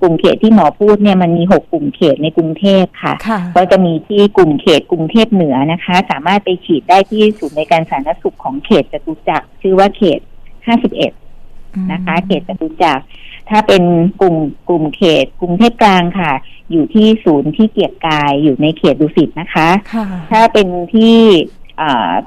กลุ่มเขตที่หมอพูดเนี่ยมันมีหกกลุ่มเขตในกรุงเทพค่ะค่ะ ก็จะมีที่กลุ่มเขตกรุงเทพเหนือนะคะ สามารถไปฉีดได้ที่ศูนย์ในวยการสาธารณสุขของเขตจตุจักรชื่อว่าเขต51นะคะ เขตจตุจักรถ้าเป็นกลุ่มกลุ่มเขต กรุงเทพกลางค่ะ อยู่ที่ศูนย์ที่เกียรติกายอยู่ในเขตดุสิตนะคะค่ะถ้าเป็นที่อ่า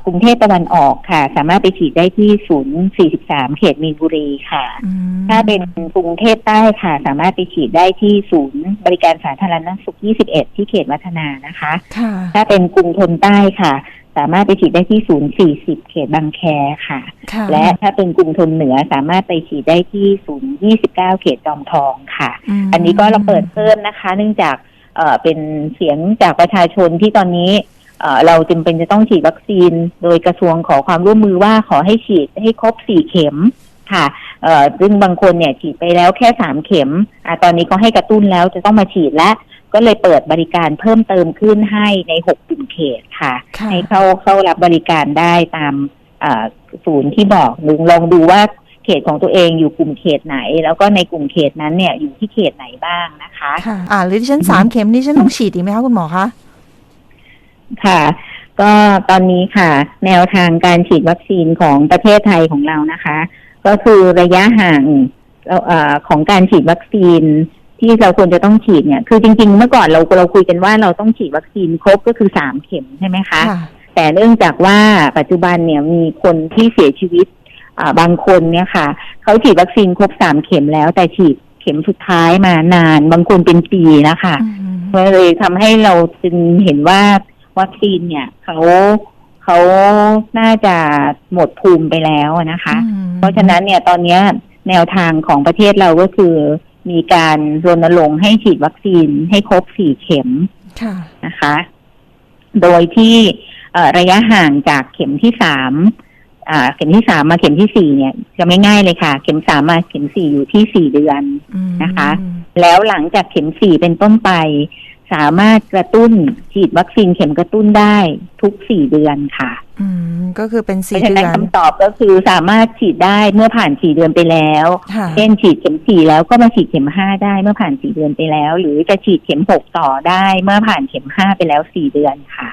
กรุงเทพตะวันออกค่ะ สามารถไปฉีดได้ที่ศูนย์43 เขตมีนบุรีค่ะอืมถ้าเป็นกรุงเทพใต้ค่ะ สามารถไปฉีดได้ที่ศูนย์บริการสาธารณสุข 21 ที่เขตวัฒนานะคะค่ะถ้าเป็นกรุงทนใต้ค่ะ สามารถไปฉีดได้ที่ศูนย์40 เขตบางแคค่ะค่ะ และถ้าเป็นกรุงทนเหนือสามารถไปฉีดได้ที่ศูนย์29 เขตจอมทองค่ะมอันนี้ก็เราเปิดเพิ่มนะคะ เนื่องจากเอ่อเป็นเสียงจากประชาชนที่ตอนนี้ เอ่อเราจำเป็นจะต้องฉีดวัคซีน โดยกระทรวงขอความร่วมมือว่าขอให้ฉีดให้ครบสี่เข็มค่ะเอ่อซึ่งบางคนเนี่ยฉีดไปแล้วแค่สามเข็มอะตอนนี้ก็ให้กระตุ้นแล้วจะต้องมาฉีดและก็เลยเปิดบริการเพิ่มเติมขึ้นให้ในหกกลุ่มเขตค่ะค่ะให้เข้าเข้ารับบริการได้ตามเอ่อศูนย์ที่บอกหรือลองดูว่าเขตของตัวเองอยู่กลุ่มเขตไหน แล้วก็ในกลุ่มเขตนั้นเนี่ยอยู่ที่เขตไหนบ้างนะคะ ค่ะ อ่าหรือที่ฉันสามเข็มนี่ฉันต้องฉีดอีกไหมคะคุณหมอคะ ค่ะ ก็ตอนนี้ค่ะ แนวทางการฉีดวัคซีนของประเทศไทยของเรานะคะ ก็คือระยะห่างเราเอ่อของการฉีดวัคซีนที่เราควรจะต้องฉีดเนี่ยคือจริง ๆ เมื่อก่อนเราเราคุยกันว่าเราต้องฉีดวัคซีนครบก็คือสามเข็มใช่ไหมคะค่ะแต่เนื่องจากว่าปัจจุบันเนี่ยมีคนที่เสียชีวิตอ่าบางคนเนี่ยค่ะเขาฉีดวัคซีนครบสามเข็มแล้วแต่ฉีดเข็มสุดท้ายมานาน บางคนเป็นปีแล้วค่ะอืมก็เลยทำให้เราจึงเห็นว่า วัคซีนเนี่ยเขาเขาน่าจะหมดภูมิไปแล้วนะคะอืมเพราะฉะนั้นเนี่ยตอนเนี้ยแนวทางของประเทศเราก็คือ มีการรณรงค์ให้ฉีดวัคซีนให้ครบสี่เข็มค่ะนะคะ โดยที่เอ่อระยะห่างจากเข็มที่สามอ่าเข็มที่สามมาเข็มที่สี่เนี่ย จะไม่ง่ายเลยค่ะ เข็มสามมาเข็มสี่อยู่ที่สี่เดือนอืมนะคะ แล้วหลังจากเข็มสี่เป็นต้นไป สามารถกระตุ้นฉีดวัคซีนเข็มกระตุ้นได้ทุกสี่เดือนค่ะ อืมก็คือเป็นเพสี่ราะฉะเดืนั้นอนคำตอบก็คือสามารถฉีดได้เมื่อผ่านสี่เดือนไปแล้วค่ะเช่นฉีดเข็มสี่แล้วก็มาฉีดเข็มห้าได้เมื่อผ่านสี่เดือนไปแล้ว หรือจะฉีดเข็มหกต่อได้เมื่อผ่านเข็มห้าไปแล้วสี่เดือนค่ะ